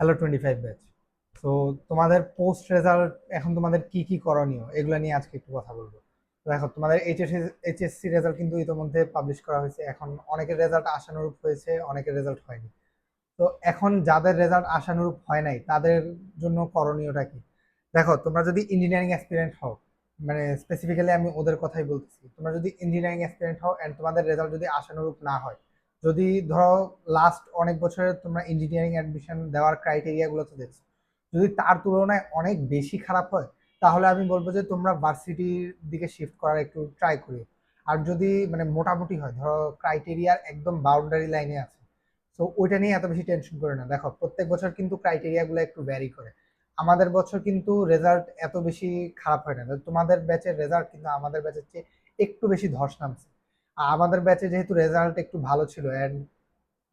Hello twenty five batch তো তোমাদের post result এখন তোমাদের কি কি করণীয়? এগুলো নিয়ে আজকে একটু কথা বলব। দেখো, তোমাদের এইচএসসি এইচএসসি রেজাল্ট কিন্তু ইতিমধ্যে পাবলিশ করা হয়েছে। এখন অনেকের রেজাল্ট আশানুরূপ হয়েছে, অনেকের রেজাল্ট হয়নি। তো এখন যাদের রেজাল্ট আশানুরূপ হয় নাই, তাদের জন্য করণীয়টা কি? দেখো, তোমরা যদি ইঞ্জিনিয়ারিং অ্যাসপিরেন্ট হও মানে স্পেসিফিক্যালি আমি ওদের কথাই বলতেছি। তোমরা যদি ইঞ্জিনিয়ারিং অ্যাসপিরেন্ট হও অ্যান্ড তোমাদের রেজাল্ট যদি আশানুরূপ না হয় যদি ধরো লাস্ট অনেক বছরের তোমরা ইঞ্জিনিয়ারিং অ্যাডমিশন দেওয়ার ক্রাইটেরিয়াগুলো তো দেখছ। যদি তার তুলনায় অনেক বেশি খারাপ হয়, তাহলে আমি বলব যে তোমরা ভার্সিটির দিকে শিফট করার একটু ট্রাই করিও। আর যদি মানে মোটামুটি হয়, ধরো ক্রাইটেরিয়ার একদম বাউন্ডারি লাইনে আছে, তো ওইটা নিয়ে এত বেশি টেনশন করে না। দেখো, প্রত্যেক বছর কিন্তু ক্রাইটেরিয়াগুলো একটু ভ্যারি করে। আমাদের বছর কিন্তু রেজাল্ট এত বেশি খারাপ হয় না। তোমাদের ব্যাচের রেজাল্ট কিন্তু আমাদের ব্যাচের চেয়ে একটু বেশি ধস নামছে। আমাদের ব্যাচে যেহেতু রেজাল্ট একটু ভালো ছিল অ্যান্ড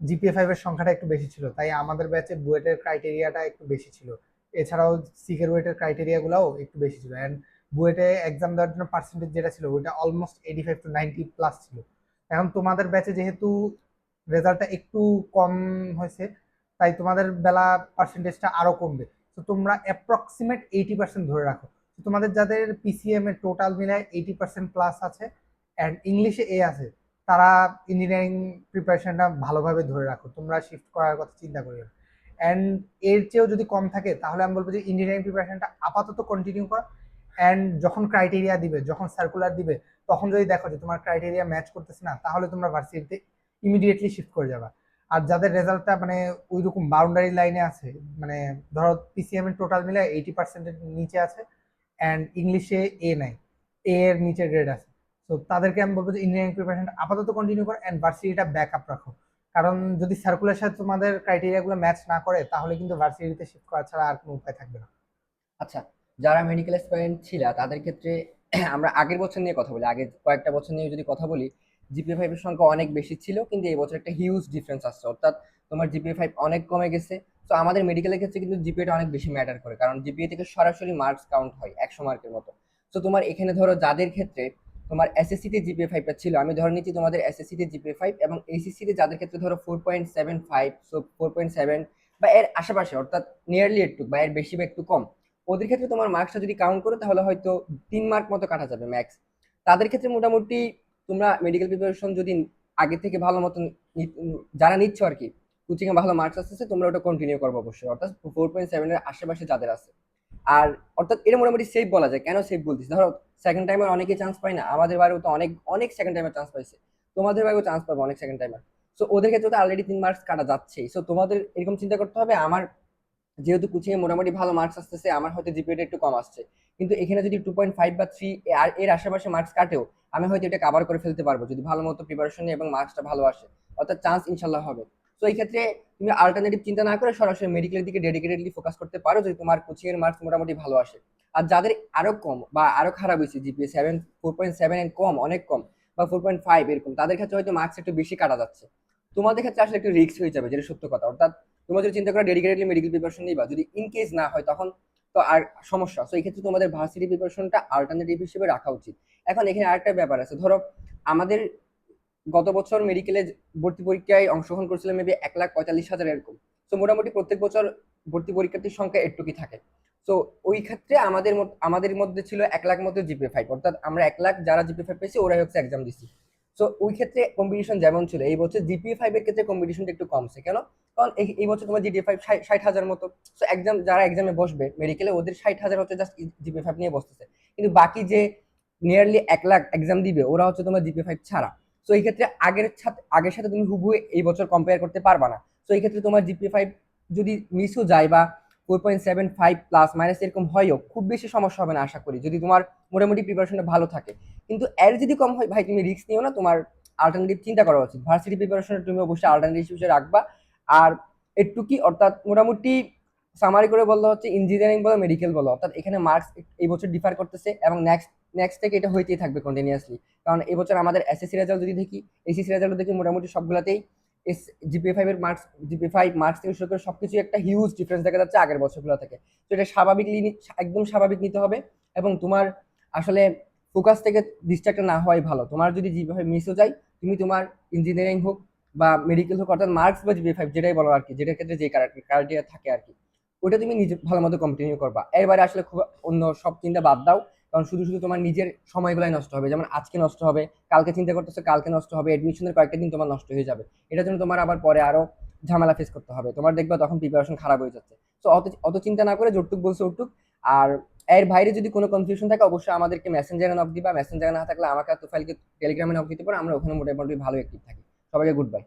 জিপিএ ফাইভ এর সংখ্যাটা একটু বেশি ছিল, তাই আমাদের ব্যাচে বুয়েটের ক্রাইটেরিয়াটা একটু বেশি ছিল। এছাড়াও সিকের ওয়েটের ক্রাইটেরিয়াগুলোও একটু বেশি ছিল অ্যান্ড বুয়েটে এক্সাম দেওয়ার জন্য পার্সেন্টেজ যেটা ছিল, ওইটা almost eighty five to ninety plus ছিল। এখন তোমাদের ব্যাচে যেহেতু রেজাল্টটা একটু কম হয়েছে, তাই তোমাদের বেলা পার্সেন্টেজটা আরও কমবে। তো তোমরা অ্যাপ্রক্সিমেট এইটি পার্সেন্ট ধরে রাখো। তোমাদের যাদের পিসিএম এর টোটাল মিলায় এইটি পার্সেন্ট প্লাস আছে অ্যান্ড ইংলিশে এ আছে। তারা ইঞ্জিনিয়ারিং প্রিপারেশনটা ভালোভাবে ধরে রাখো। তোমরা শিফট করার কথা চিন্তা করিও অ্যান্ড এর চেয়েও যদি কম থাকে, তাহলে আমি বলব যে ইঞ্জিনিয়ারিং প্রিপারেশনটা আপাতত কন্টিনিউ করো। অ্যান্ড যখন ক্রাইটেরিয়া দিবে, যখন সার্কুলার দিবে, তখন যদি দেখো যে তোমার ক্রাইটেরিয়া ম্যাচ করতেছে না, তাহলে তোমরা ভার্সিটিতে ইমিডিয়েটলি শিফট করে যাবা। আর যাদের রেজাল্টটা মানে ওই রকম বাউন্ডারি লাইনে আছে মানে ধরো পিসিএম এর টোটাল মিলে এইটি পার্সেন্টের নিচে আছে অ্যান্ড ইংলিশে এ নাই। এ এর নিচে গ্রেড আছে। তো তাদেরকে আমি বলব যে ইঞ্জিনিয়ারিং প্রিপারেশন আপাতত কন্টিনিউ করো অ্যান্ড ভার্সিটিটা ব্যাক আপ রাখো। কারণ যদি সার্কুলার সাথে তোমাদের ক্রাইটেরিয়াগুলো ম্যাচ না করে, তাহলে কিন্তু ভার্সিটিতে শিফট করা ছাড়া আর কোনো উপায় থাকবে না। আচ্ছা যারা মেডিকেল স্টুডেন্ট ছিল, তাদের ক্ষেত্রে আমরা আগের বছর নিয়ে কথা বলি। আগের কয়েকটা বছর নিয়ে যদি কথা বলি জিপিএ ফাইভ এর সংখ্যা অনেক বেশি ছিল, কিন্তু এই বছর একটা হিউজ ডিফারেন্স আসছে। অর্থাৎ তোমার জিপিএ ফাইভ অনেক কমে গেছে। তো আমাদের মেডিকেলের ক্ষেত্রে কিন্তু জিপিএটা অনেক বেশি ম্যাটার করে, কারণ জিপিএ থেকে সরাসরি মার্কস কাউন্ট হয় একশো মার্কের মতো। তো তোমার এখানে ধরো যাদের ক্ষেত্রে তোমার এসএসসিতে জিপিএ ফাইভটা ছিল। আমি ধরে নিচ্ছি তোমাদের এসএসসিতে জিপিএ ফাইভ এবং এইসিসিতে যাদের ক্ষেত্রে ধরো four point seven five so four point seven বা এর আশেপাশে, অর্থাৎ নিয়ারলি একটু বা এর বেশি বা একটু কম, ওদের ক্ষেত্রে তোমার মার্কসটা যদি কাউন্ট করো, তাহলে হয়তো তিন মার্ক মতো কাটা যাবে ম্যাক্স তাদের ক্ষেত্রে মোটামুটি তোমরা মেডিকেল প্রিপারেশন যদি আগে থেকে ভালো মতন যারা নিচ্ছ আর কি, কোচিংয়ে ভালো মার্কস আসতেছে, তোমরা ওটা কন্টিনিউ করব অবশ্যই। অর্থাৎ ফোর পয়েন্ট সেভেনের আশেপাশে যাদের আছে। আর অর্থাৎ এটা মোটামুটি সেফ বলা যায়। কেন সেফ বলতেছি? ধরো সেকেন্ড টাইমার অনেকে চান্স পায় না। আমাদের বারেও তো অনেক অনেক সেকেন্ড টাইমার চান্স পাইছে। তোমাদের বারেও চান্স পাবে অনেক সেকেন্ড টাইমার সো ওদের ক্ষেত্রে তো অলরেডি তিন মার্কস কাটা যাচ্ছেই। সো তোমাদের এরকম চিন্তা করতে হবে, আমার যেহেতু কোচিং এ মোটামুটি ভালো মার্কস আসতেছে, আমার হয়তো জিপিএটা একটু কম আসছে। কিন্তু এখানে যদি টু পয়েন্ট ফাইভ বা থ্রি আর এর আশেপাশে মার্কস কাটেও, আমি হয়তো এটা কাভার করে ফেলতে পারব, যদি ভালো মতো প্রিপারেশন এবং মার্কসটা ভালো আসে। অর্থাৎ চান্স ইনশাল্লাহ হবে। তো এই ক্ষেত্রে তুমি আলটারনেটিভ চিন্তা না করে সরাসরি মেডিকেলের দিকে ডেডিকেটেডলি ফোকাস করতে পারো যদি তোমার কোচিং এর মার্কস মোটামুটি ভালো আসে। আর যাদের আরও কম বা আরও খারাপ হয়েছে GPA seven four point seven and কম, অনেক কম, বা ফোর পয়েন্ট ফাইভ এরকম, তাদের ক্ষেত্রে হয়তো মার্কস একটু বেশি কাটা যাচ্ছে। তোমাদের ক্ষেত্রে আসলে একটু রিস্ক হয়ে যাবে, যেটা সত্য কথা। অর্থাৎ তোমরা যদি চিন্তা করো ডেডিকেটেডলি মেডিকেল প্রিপারেশন নিবা যদি ইন কেস না হয়, তখন তো আর সমস্যা। সো এই ক্ষেত্রে তোমাদের ভার্সিটি প্রিপারেশনটা আলটারনেটিভ হিসেবে রাখা উচিত। এখন এখানে আরেকটা ব্যাপার আছে। ধরো, আমাদের গত বছর মেডিকেলে ভর্তি পরীক্ষায় অংশগ্রহণ করেছিলাম মেবি এক লাখ পঁয়তাল্লিশ হাজার এরকম। তো মোটামুটি প্রত্যেক বছর ভর্তি পরীক্ষার্থীর সংখ্যা একটুকুই থাকে। তো ওই ক্ষেত্রে আমাদের আমাদের মধ্যে ছিল এক লাখ মতো জিপে ফাইভ অর্থাৎ আমরা এক লাখ যারা জিপে ফাইভ পেয়েছি, ওরাই হচ্ছে এক্সাম দিচ্ছি। তো ওই ক্ষেত্রে কম্পিটিশন যেমন ছিল, এই বছর জিপিএ ফাইভ এর ক্ষেত্রে কম্পিটিশনটা একটু কমছে কেন? কারণ এই বছর তোমার জিডিএ ফাইভ ষাট হাজার মতো। তো এক্সাম যারা এক্সামে বসবে মেডিকেলে ওদের ষাট হাজার হচ্ছে জাস্ট জিপিএ ফাইভ নিয়ে বসতেছে। কিন্তু বাকি যে নিয়ারলি এক লাখ এক্সাম দিবে, ওরা হচ্ছে তোমার জিপিএ ফাইভ ছাড়া। তো এই ক্ষেত্রে আগের সাথে আগের সাথে তুমি হুবহু এই বছর কম্পেয়ার করতে পারবা না। তো এই ক্ষেত্রে তোমার জিপিএ ফাইভ যদি মিসও যায় বা four point seven five plus minus এরকম হয়ও, খুব বেশি সমস্যা হবে না আশা করি, যদি তোমার মোটামুটি প্রিপারেশনটা ভালো থাকে। কিন্তু এর যদি কম হয়, ভাই তুমি রিস্ক নিও না, তোমার আলটারনেটিভ চিন্তা করা উচিত। ভার্সিটি প্রিপারেশনে তুমি অবশ্যই আলটারনেটিভ হিসেবে রাখবা। আর একটু কি অর্থাৎ মোটামুটি সামারি করে বলতে হচ্ছে ইঞ্জিনিয়ারিং বলো মেডিকেল বলো, অর্থাৎ এখানে মার্কস এই বছর ডিফার করতেছে এবং নেক্সট নেক্সট থেকে এটা হইতেই থাকবে কন্টিনিউয়াসলি কারণ এবছর বছর আমাদের এসএসসি রেজাল্ট যদি দেখি এসএসসি রেজাল্ট দেখি মোটামুটি সবগুলোতেই এস জিপিএ ফাইভ এর মার্কস জিপিএ ফাইভ মার্কস থেকে শুরু করে সবকিছু একটা হিউজ ডিফারেন্স দেখা যাচ্ছে আগের বছরগুলো থেকে। তো এটা স্বাভাবিকলি একদম স্বাভাবিক নিতে হবে এবং তোমার আসলে ফোকাস থেকে ডিস্ট্রাক্ট না হওয়াই ভালো। তোমার যদি জিপিএ ফাইভ মিসও যায়, তুমি তোমার ইঞ্জিনিয়ারিং হোক বা মেডিকেল হোক, অর্থাৎ মার্কস বা জিপিএ ফাইভ যেটাই বলো আর কি, যেটার ক্ষেত্রে যে ক্রাইটেরিয়া থাকে আর কি, ওটা তুমি নিজে ভালো মতো কন্টিনিউ করবা। এর বাইরে আসলে খুব অন্য সব চিন্তা বাদ দাও। কারণ শুধু শুধু তোমার নিজের সময়গুলাই নষ্ট হবে। যেমন আজকে নষ্ট হবে, কালকে চিন্তা করতেছো কালকে নষ্ট হবে এডমিশনের কয়েকটা দিন তোমার নষ্ট হয়ে যাবে। এটার জন্য তোমার আবার পরে আরও ঝামেলা ফেস করতে হবে। তোমার দেখবা তখন প্রিপারেশন খারাপ হয়ে যাচ্ছে। তো অত অত চিন্তা না করে যতটুক বলছো ওটুক। আর এর বাইরে যদি কোনো কনফিউশন থাকে, অবশ্যই আমাদেরকে মেসেঞ্জারে নক দিবা। মেসেঞ্জারে না থাকলে আমাকে আর তোফাইলকে টেলিগ্রামে নক দিতে পারো। আমরা ওখানে মোটামুটি ভালো অ্যাক্টিভ থাকি। সবাইকে গুড বাই